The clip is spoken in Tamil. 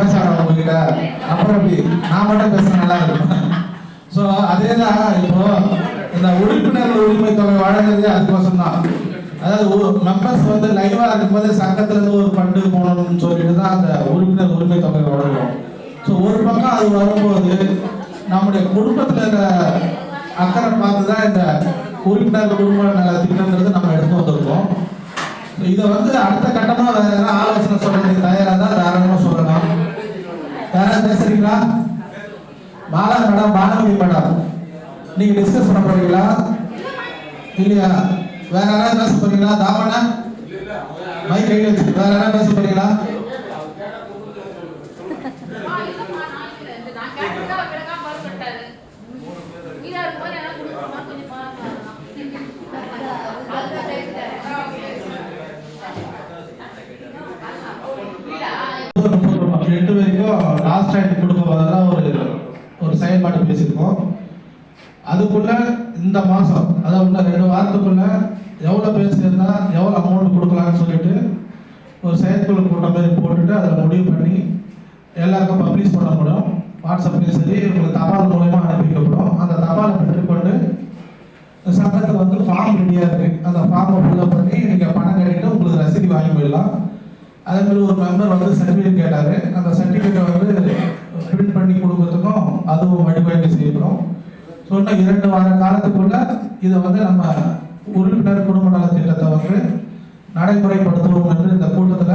பேசுறாங்க உங்ககிட்ட. அப்புறம் எப்படி? நான் மட்டும் பேசுனா நல்லா இருக்கும். ஸோ அதே தான் இப்போ இந்த உறுப்பினர் உரிமை தொகை வழங்குறதே அதுக்கோசம் தான் அதாவது மெம்பர்ஸ் வந்து லைவா இருக்கும்போது சங்கத்துல இருந்து ஒரு ஃபண்டு போகணும்னு சொல்லிட்டு தான் அந்த உறுப்பினர் உரிமை தொகை வழங்குவோம் ஸோ ஒரு பக்கம் அது வரும்போது நம்முடைய குடும்பத்தில் இருக்கிற அக்கறை பார்த்து தான் இந்த உறுப்பினர் குடும்ப நல திட்டங்கிறது நம்ம எடுத்து வந்திருக்கோம். இதை வந்து அடுத்த யாராவது பேசுறீங்களா? Bala madam Banumathi madam. நீங்க டிஸ்கஸ் பண்ண போறீங்களா? இல்லையா? வேற யாராவது பேச போறீங்களா? தாமனா? மைக் கையில் வச்சு வேற யாராவது பேச போறீங்களா? நான் கேட்டதா. அவருக்கா மறுபட்டாரு இதா இருக்கும்போது ரெண்டு வரைக்கும் லாஸ்ட் ஆயிட்டு கொடுக்க போதெல்லாம் ஒரு ஒரு செயல்பாடு பேசியிருக்கோம். அதுக்குள்ள இந்த மாதம் அதாவது இன்னும் ரெண்டு வாரத்துக்குள்ள எவ்வளோ பேர் சேர்ந்தா எவ்வளவு அமௌண்ட் கொடுக்கலாம்னு சொல்லிட்டு ஒரு செயற்குழு கூட்டம் மாதிரி போட்டுட்டு அதில் முடிவு பண்ணி எல்லாருக்கும் பப்ளிஷ் பண்ண முடியும். வாட்ஸ்அப்லேயும் சரி உங்களுக்கு தபால் மூலயமா அனுப்பிக்கப்படும். அந்த தபாலை பெற்றுக்கொண்டு இந்த சங்கத்தில் வந்து ஃபார்ம் ரெடியாக இருக்குது அந்த ஃபார்மை ஃபில்லப் பண்ணி நீங்கள் பணம் அதே மாதிரி ஒரு மெம்பர் வந்து சர்டிஃபிகேட் கேட்டாரு. அந்த சர்டிஃபிகேட்டை வந்து பிரிண்ட் பண்ணி கொடுக்கறதுக்கும் அதுவும் வழிவகை செய்யப்படும். சொன்ன இரண்டு வார காலத்துக்குள்ள இதை வந்து நம்ம உறுப்பினர் குடும்ப நல திட்டத்தை வந்து நடைமுறைப்படுத்துவோம் என்று இந்த கூட்டத்தில்